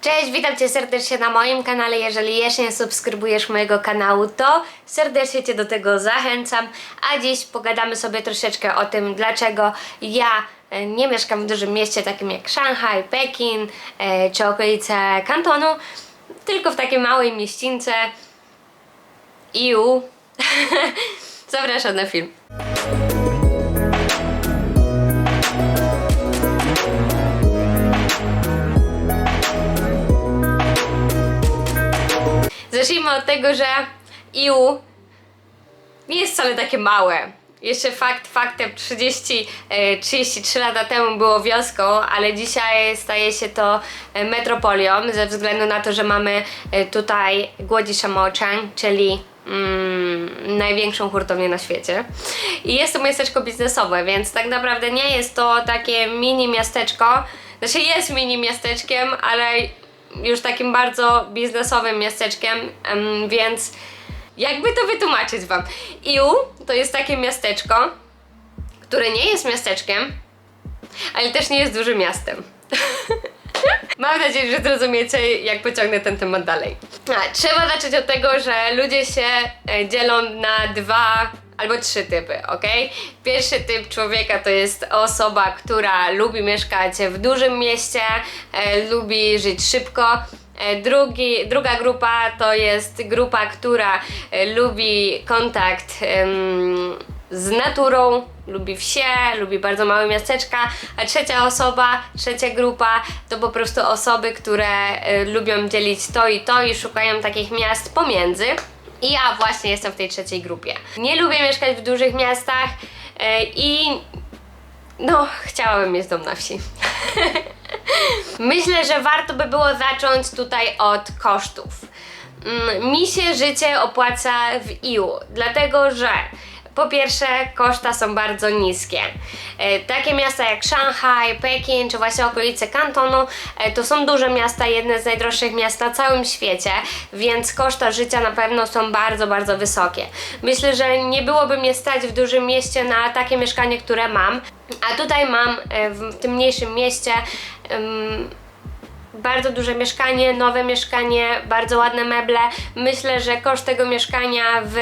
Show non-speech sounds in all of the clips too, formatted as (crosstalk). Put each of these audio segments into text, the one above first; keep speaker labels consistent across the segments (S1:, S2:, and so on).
S1: Cześć, witam Cię serdecznie na moim kanale. Jeżeli jeszcze nie subskrybujesz mojego kanału, to serdecznie Cię do tego zachęcam. A dziś pogadamy sobie troszeczkę o tym, dlaczego ja e, nie mieszkam w dużym mieście takim jak Szanghaj, Pekin e, czy okolice Kantonu, tylko w takiej małej mieścińce Iu. (laughs) Zapraszam na film. Zacznijmy od tego, że EU nie jest wcale takie małe. Jeszcze fakt faktem 30, e, 33 lata temu było wioską, ale dzisiaj staje się to e, metropolią ze względu na to, że mamy e, tutaj Głodzisza Mochang, czyli mm, największą hurtownię na świecie. I jest to miasteczko biznesowe, więc tak naprawdę nie jest to takie mini miasteczko. Znaczy jest mini miasteczkiem, ale już takim bardzo biznesowym miasteczkiem, em, więc jakby to wytłumaczyć Wam. Iu to jest takie miasteczko, które nie jest miasteczkiem, ale też nie jest dużym miastem. (laughs) Mam nadzieję, że zrozumiecie, jak pociągnę ten temat dalej. A, trzeba zacząć od tego, że ludzie się e, dzielą na dwa albo trzy typy, ok? Pierwszy typ człowieka to jest osoba, która lubi mieszkać w dużym mieście, e, lubi żyć szybko. E, Drugi, druga grupa to jest grupa, która e, lubi kontakt z naturą, lubi wsie, lubi bardzo małe miasteczka, a trzecia osoba, trzecia grupa to po prostu osoby, które e, lubią dzielić to i to i szukają takich miast pomiędzy. I ja właśnie jestem w tej trzeciej grupie. Nie lubię mieszkać w dużych miastach e, i no, chciałabym mieć dom na wsi. (laughs) Myślę, że warto by było zacząć tutaj od kosztów. Mm, Mi się życie opłaca w IU, dlatego że po pierwsze koszta są bardzo niskie. E, Takie miasta jak Szanghaj, Pekin czy właśnie okolice Kantonu e, to są duże miasta, jedne z najdroższych miast na całym świecie, więc koszta życia na pewno są bardzo, bardzo wysokie. Myślę, że nie byłoby mnie stać w dużym mieście na takie mieszkanie, które mam, a tutaj mam e, w tym mniejszym mieście bardzo duże mieszkanie, nowe mieszkanie, bardzo ładne meble. Myślę, że koszt tego mieszkania w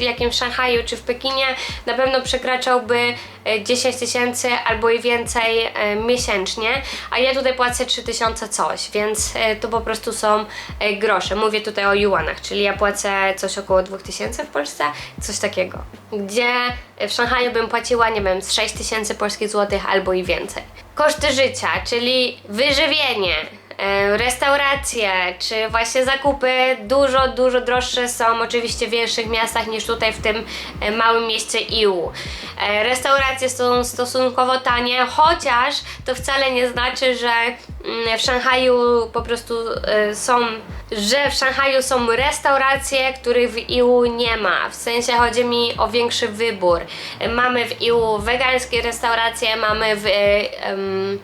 S1: jakimś Szanghaju czy w Pekinie na pewno przekraczałby e, 10 tysięcy albo i więcej e, miesięcznie, a ja tutaj płacę 3 tysiące coś, więc e, to po prostu są e, grosze. Mówię tutaj o juanach, czyli ja płacę coś około 2000 w Polsce, coś takiego. Gdzie w Szanghaju bym płaciła, nie wiem, z 6 tysięcy polskich złotych albo i więcej. Koszty życia, czyli wyżywienie, e, restauracje, czy właśnie zakupy dużo, dużo droższe są oczywiście w większych miastach niż tutaj w tym e, małym mieście Iu. E, Restauracje są stosunkowo tanie, chociaż to wcale nie znaczy, że mm, w Szanghaju po prostu e, są, że w Szanghaju są restauracje, których w Iu nie ma. W sensie chodzi mi o większy wybór. E, Mamy w Iu wegańskie restauracje, mamy w e, em,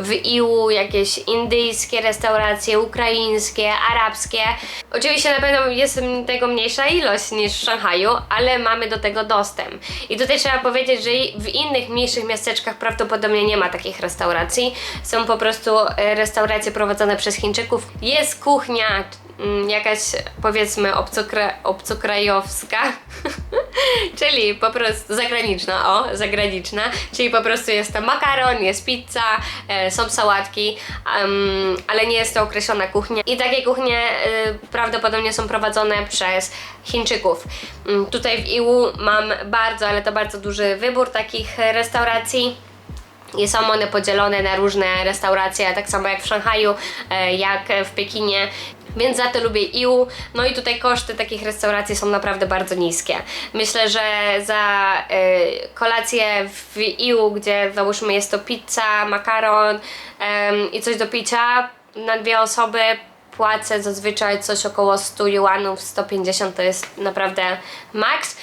S1: w IU jakieś indyjskie restauracje, ukraińskie, arabskie. Oczywiście na pewno jest tego mniejsza ilość niż w Szanghaju, ale mamy do tego dostęp. I tutaj trzeba powiedzieć, że w innych mniejszych miasteczkach prawdopodobnie nie ma takich restauracji. Są po prostu e, restauracje prowadzone przez Chińczyków. Jest kuchnia mm, jakaś powiedzmy obcokra obcokrajowska, (laughs) czyli po prostu zagraniczna, o, zagraniczna, czyli po prostu jest tam makaron, jest pizza, e, są sałatki, em, ale nie jest to określona kuchnia. I takie kuchnie e, prawdopodobnie są prowadzone przez Chińczyków. Mm, tutaj w IU mam bardzo, ale to bardzo duży wybór takich restauracji. I są one podzielone na różne restauracje, tak samo jak w Szanghaju, e, jak w Pekinie. Więc za to lubię IU. No i tutaj koszty takich restauracji są naprawdę bardzo niskie. Myślę, że za e, kolację w IU, gdzie załóżmy jest to pizza, makaron em, i coś do picia na dwie osoby, płacę zazwyczaj coś około 100 juanów, 150 to jest naprawdę maks.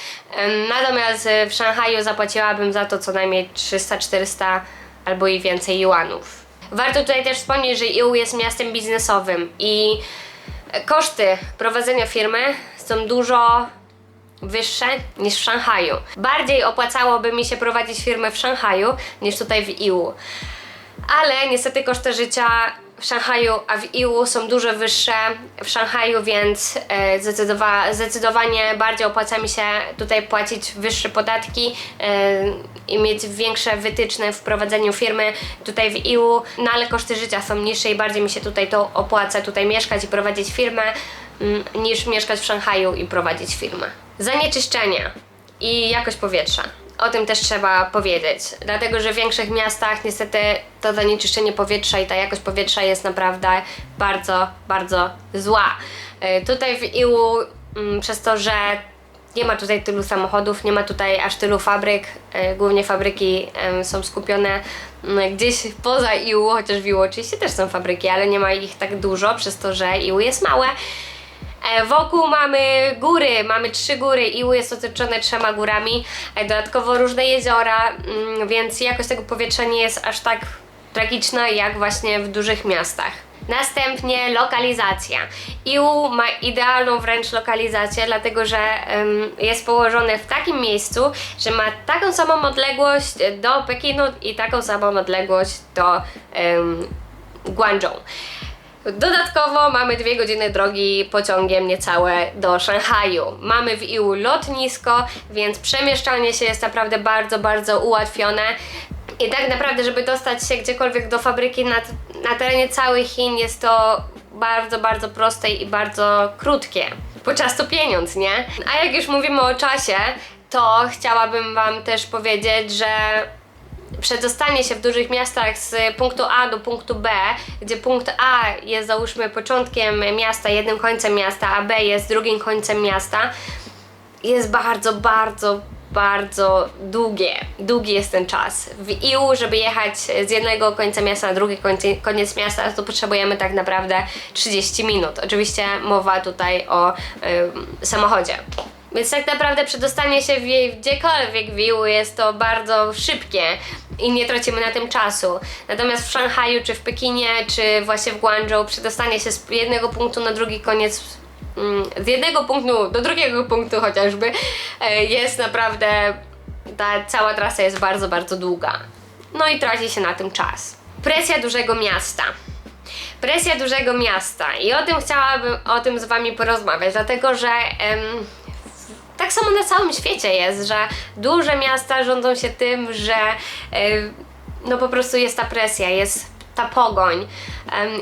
S1: Natomiast e, w Szanghaju zapłaciłabym za to co najmniej 300-400 albo i więcej juanów. Warto tutaj też wspomnieć, że EU jest miastem biznesowym i koszty prowadzenia firmy są dużo wyższe niż w Szanghaju. Bardziej opłacałoby mi się prowadzić firmę w Szanghaju niż tutaj w EU. Ale niestety koszty życia w Szanghaju, a w Iwu są dużo wyższe w Szanghaju, więc e, zdecydowa- zdecydowanie bardziej opłaca mi się tutaj płacić wyższe podatki e, i mieć większe wytyczne w prowadzeniu firmy tutaj w Iwu, no ale koszty życia są niższe i bardziej mi się tutaj to opłaca, tutaj mieszkać i prowadzić firmę, mm, niż mieszkać w Szanghaju i prowadzić firmę. Zanieczyszczenie i jakość powietrza. O tym też trzeba powiedzieć, dlatego że w większych miastach niestety to zanieczyszczenie powietrza i ta jakość powietrza jest naprawdę bardzo, bardzo zła. Y, Tutaj w Iwu, mm, przez to, że nie ma tutaj tylu samochodów, nie ma tutaj aż tylu fabryk, y, głównie fabryki są skupione mm, gdzieś poza Iwu, chociaż w Iwu oczywiście też są fabryki, ale nie ma ich tak dużo, przez to, że Iwu jest małe. E, Wokół mamy góry, mamy trzy góry. Iwu jest otoczone trzema górami, e, dodatkowo różne jeziora, mm, więc jakość tego powietrza nie jest aż tak tragiczna jak właśnie w dużych miastach. Następnie lokalizacja. Iwu ma idealną wręcz lokalizację, dlatego że jest położone w takim miejscu, że ma taką samą odległość do Pekinu i taką samą odległość do Guangzhou. Dodatkowo mamy dwie godziny drogi pociągiem niecałe do Szanghaju. Mamy w Iwu lotnisko, więc przemieszczanie się jest naprawdę bardzo, bardzo ułatwione. I tak naprawdę, żeby dostać się gdziekolwiek do fabryki na, na terenie całych Chin jest to bardzo, bardzo proste i bardzo krótkie. Bo czas to pieniądz, nie? A jak już mówimy o czasie, to chciałabym Wam też powiedzieć, że przedostanie się w dużych miastach z punktu A do punktu B, gdzie punkt A jest załóżmy początkiem miasta, jednym końcem miasta, a B jest drugim końcem miasta, jest bardzo, bardzo, bardzo długie. Długi jest ten czas. W Iu, żeby jechać z jednego końca miasta na drugi koniec miasta, to potrzebujemy tak naprawdę 30 minut. Oczywiście mowa tutaj o ym, samochodzie. Więc tak naprawdę przedostanie się w jej gdziekolwiek w Iu jest to bardzo szybkie i nie tracimy na tym czasu. Natomiast w Szanghaju, czy w Pekinie, czy właśnie w Guangzhou przedostanie się z jednego punktu na drugi koniec mm, z jednego punktu do drugiego punktu chociażby e, jest naprawdę ta cała trasa jest bardzo, bardzo długa. No i traci się na tym czas. Presja dużego miasta. Presja dużego miasta i o tym chciałabym o tym z wami porozmawiać, dlatego że em, tak samo na całym świecie jest, że duże miasta rządzą się tym, że em, no po prostu jest ta presja, jest ta pogoń.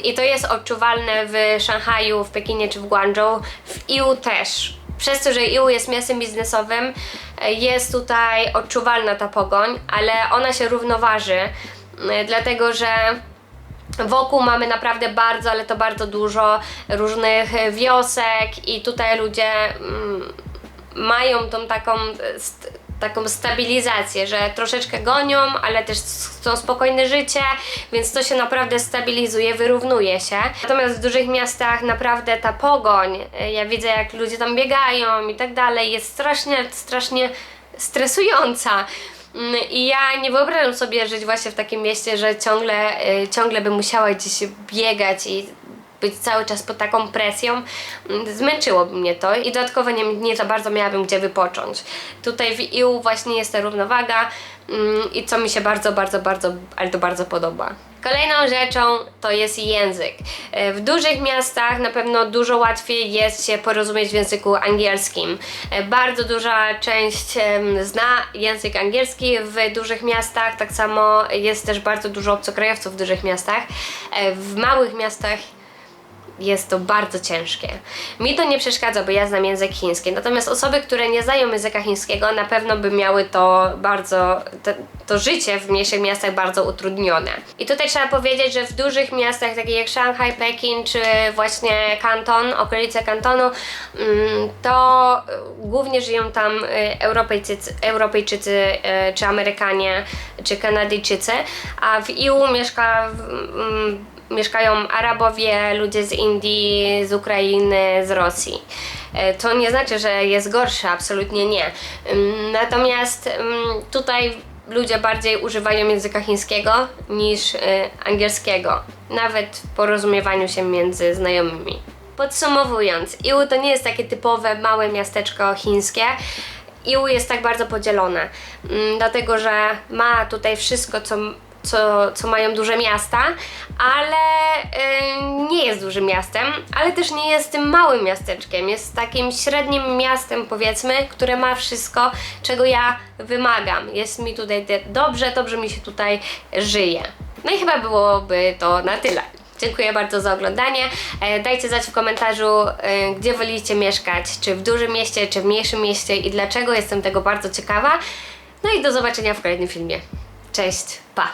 S1: I to jest odczuwalne w Szanghaju, w Pekinie czy w Guangzhou, w Iu też. Przez to, że Iu jest miastem biznesowym, e, jest tutaj odczuwalna ta pogoń, ale ona się równoważy, e, dlatego że Wokół mamy naprawdę bardzo, ale to bardzo dużo różnych wiosek i tutaj ludzie mm, mają tą taką, e, taką stabilizację, że troszeczkę gonią, ale też chcą spokojne życie, więc to się naprawdę stabilizuje, wyrównuje się. Natomiast w dużych miastach naprawdę ta pogoń, e, ja widzę jak ludzie tam biegają i tak dalej, jest strasznie, strasznie stresująca. Mm, I ja nie wyobrażam sobie żyć właśnie w takim mieście, że ciągle, y, ciągle bym musiała gdzieś biegać i być cały czas pod taką presją. Mm, Zmęczyłoby mnie to i dodatkowo nie, nie za bardzo miałabym gdzie wypocząć. Tutaj w EU właśnie jest ta równowaga mm, i co mi się bardzo, bardzo, bardzo, ale to bardzo podoba. Kolejną rzeczą to jest język. E, W dużych miastach na pewno dużo łatwiej jest się porozumieć w języku angielskim. E, Bardzo duża część zna język angielski w dużych miastach, tak samo jest też bardzo dużo obcokrajowców w dużych miastach. E, W małych miastach jest to bardzo ciężkie. Mi to nie przeszkadza, bo ja znam język chiński, natomiast osoby, które nie znają języka chińskiego, na pewno by miały to bardzo, to, to życie w mniejszych miastach bardzo utrudnione. I tutaj trzeba powiedzieć, że w dużych miastach, takich jak Szanghaj, Pekin, czy właśnie Kanton, okolice Kantonu, mm, to głównie żyją tam y, Europejczycy, Europejczycy czy Amerykanie, czy Kanadyjczycy, a w EU mieszka w- mm, mieszkają Arabowie, ludzie z Indii, z Ukrainy, z Rosji. E, To nie znaczy, że jest gorsze, absolutnie nie. Ym, Natomiast ym, tutaj ludzie bardziej używają języka chińskiego niż y, angielskiego, nawet w porozumiewaniu się między znajomymi. Podsumowując, Iwu to nie jest takie typowe małe miasteczko chińskie. Iwu jest tak bardzo podzielone, mm, dlatego że ma tutaj wszystko, co co, co mają duże miasta, ale y, nie jest dużym miastem, ale też nie jest tym małym miasteczkiem. Jest takim średnim miastem, powiedzmy, które ma wszystko, czego ja wymagam. Jest mi tutaj dobrze, dobrze mi się tutaj żyje. No i chyba byłoby to na tyle. Dziękuję bardzo za oglądanie. E, Dajcie znać w komentarzu, e, gdzie wolicie mieszkać, czy w dużym mieście, czy w mniejszym mieście i dlaczego. Jestem tego bardzo ciekawa. No i do zobaczenia w kolejnym filmie. Cześć, pa!